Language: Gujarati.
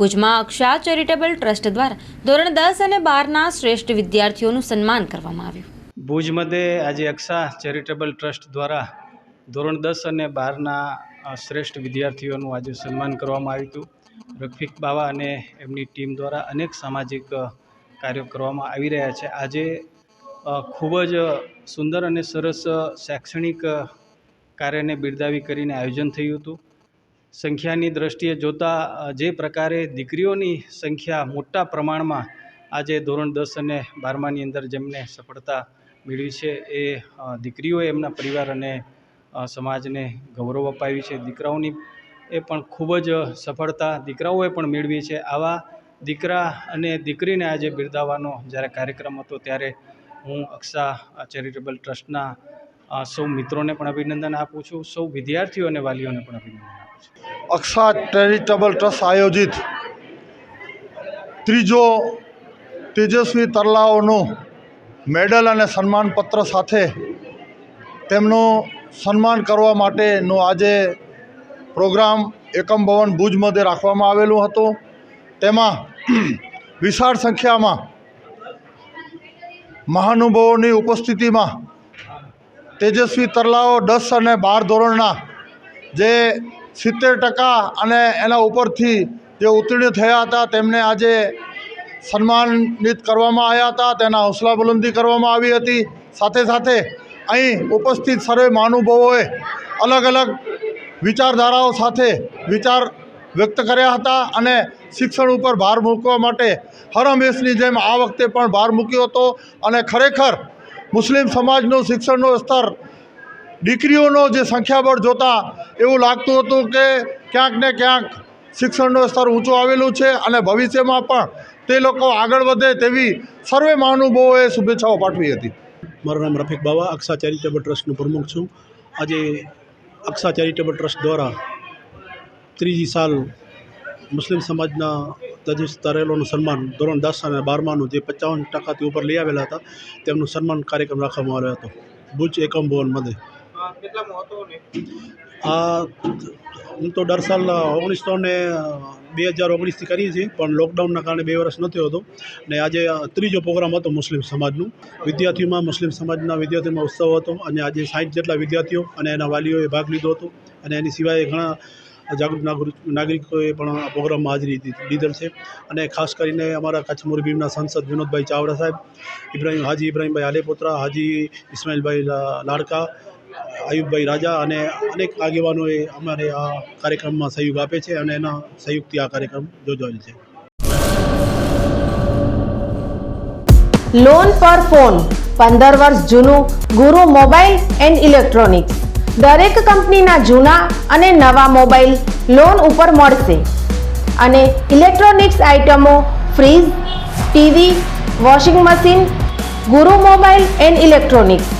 ભુજમાં અક્ષા ચેરિટેબલ ટ્રસ્ટ દ્વારા ધોરણ દસ અને બારના શ્રેષ્ઠ વિદ્યાર્થીઓનું સન્માન કરવામાં આવ્યું. ભુજ મધ્યે આજે અક્ષા ચેરિટેબલ ટ્રસ્ટ દ્વારા ધોરણ દસ અને બારના શ્રેષ્ઠ વિદ્યાર્થીઓનું આજે સન્માન કરવામાં આવ્યું હતું. રફીક બાવા અને એમની ટીમ દ્વારા અનેક સામાજિક કાર્યો કરવામાં આવી રહ્યા છે. આજે ખૂબ જ સુંદર અને સરસ શૈક્ષણિક કાર્યને બિરદાવી કરીને આયોજન થયું હતું. સંખ્યાની દ્રષ્ટિએ જોતાં જે પ્રકારે દીકરીઓની સંખ્યા મોટા પ્રમાણમાં આજે ધોરણ દસ અને બારમાની અંદર જેમને સફળતા મેળવી છે, એ દીકરીઓએ એમના પરિવાર અને સમાજને ગૌરવ અપાવ્યું છે. દીકરાઓની એ પણ ખૂબ જ સફળતા દીકરાઓએ પણ મેળવી છે. આવા દીકરા અને દીકરીને આજે બિરદાવવાનો જ્યારે કાર્યક્રમ હતો ત્યારે હું અક્ષા ચેરિટેબલ ટ્રસ્ટના સૌ મિત્રોને પણ અભિનંદન આપું છું. સૌ વિદ્યાર્થીઓ અને વાલીઓને પણ અભિનંદન આપું છું. અક્ષા ચેરિટેબલ ટ્રસ્ટ આયોજિત. ત્રીજો તેજસ્વી તરલાઓનું મેડલ અને સન્માનપત્ર સાથે તેમનું સન્માન કરવા માટેનો આજે પ્રોગ્રામ એકમ ભવન ભુજ મધ્યે રાખવામાં આવેલું હતું. તેમાં વિશાળ સંખ્યામાં મહાનુભાવોની ઉપસ્થિતિમાં તેજસ્વી તરલાઓ દસ અને બાર ધોરણના જે સિત્તેર ટકા અને એના ઉપરથી જે ઉત્તીર્ણ થયા હતા, તેમને આજે સન્માનિત કરવામાં આવ્યા હતા. તેના હૌસલા બુલંદી કરવામાં આવી હતી. સાથે સાથે અહીં ઉપસ્થિત સર્વે મહાનુભાવોએ અલગ અલગ વિચારધારાઓ સાથે વિચાર વ્યક્ત કર્યા હતા અને શિક્ષણ ઉપર ભાર મૂકવા માટે હર હંમેશની જેમ આ વખતે પણ ભાર મૂક્યો હતો. અને ખરેખર મુસ્લિમ સમાજનું શિક્ષણનું સ્તર દીકરીઓનો જે સંખ્યાબળ જોતાં એવું લાગતું હતું કે ક્યાંક ને ક્યાંક શિક્ષણનું સ્તર ઊંચું આવેલું છે અને ભવિષ્યમાં પણ તે લોકો આગળ વધે તેવી સર્વે મહાનુભાવોએ શુભેચ્છાઓ પાઠવી હતી. મારું નામ રફીક બાવા, અક્ષા ચેરિટેબલ ટ્રસ્ટનો પ્રમુખ છું. આજે અક્ષા ચેરિટેબલ ટ્રસ્ટ દ્વારા ત્રીજી સાલ મુસ્લિમ સમાજના તજવીજ તરેલોનું સન્માન ધોરણ દસ અને બારમાનું જે પચાવન ટકાથી ઉપર લઈ આવેલા હતા, તેમનું સન્માન કાર્યક્રમ રાખવામાં આવ્યો હતો. ભુજ એકમ ભવન મધ્યે હું તો દર સાલ ઓગણીસો ને બે હજાર ઓગણીસથી કરીએ છીએ, પણ લોકડાઉનના કારણે બે વર્ષ નહોતો હતો. ને આજે ત્રીજો પ્રોગ્રામ હતો મુસ્લિમ સમાજનું. વિદ્યાર્થીઓમાં મુસ્લિમ સમાજના વિદ્યાર્થીઓમાં ઉત્સવ હતો અને આજે સાઠ જેટલા વિદ્યાર્થીઓ અને એના વાલીઓએ ભાગ લીધો હતો. અને એની સિવાય ઘણા જાગૃત નાગરિક નાગરિકોએ પણ આ પ્રોગ્રામમાં હાજરી લીધેલ છે. અને ખાસ કરીને અમારા કચ્છ મોરબીના સાંસદ વિનોદભાઈ ચાવડા સાહેબ, ઇબ્રાહીમ, હાજી ઇબ્રાહિમભાઈ આલેપોત્રા, હાજી ઇસ્માઇલભાઈ લાડકા આયુબભાઈ રાજા અને અનેક આગેવાનોએ અમારે આ કાર્યક્રમમાં સહયોગ આપે છે અને એના સહયોગથી આ કાર્યક્રમ યોજાયેલ છે. લોન પર ફોન પંદર વર્ષ જૂનું, ગુરુ મોબાઈલ એન્ડ ઇલેક્ટ્રોનિક્સ. દરેક કંપનીના જૂના અને નવા મોબાઈલ લોન ઉપર મળશે. અને ઇલેક્ટ્રોનિક્સ આઇટમો fridge, TV, washing machine, Guru mobile and electronics.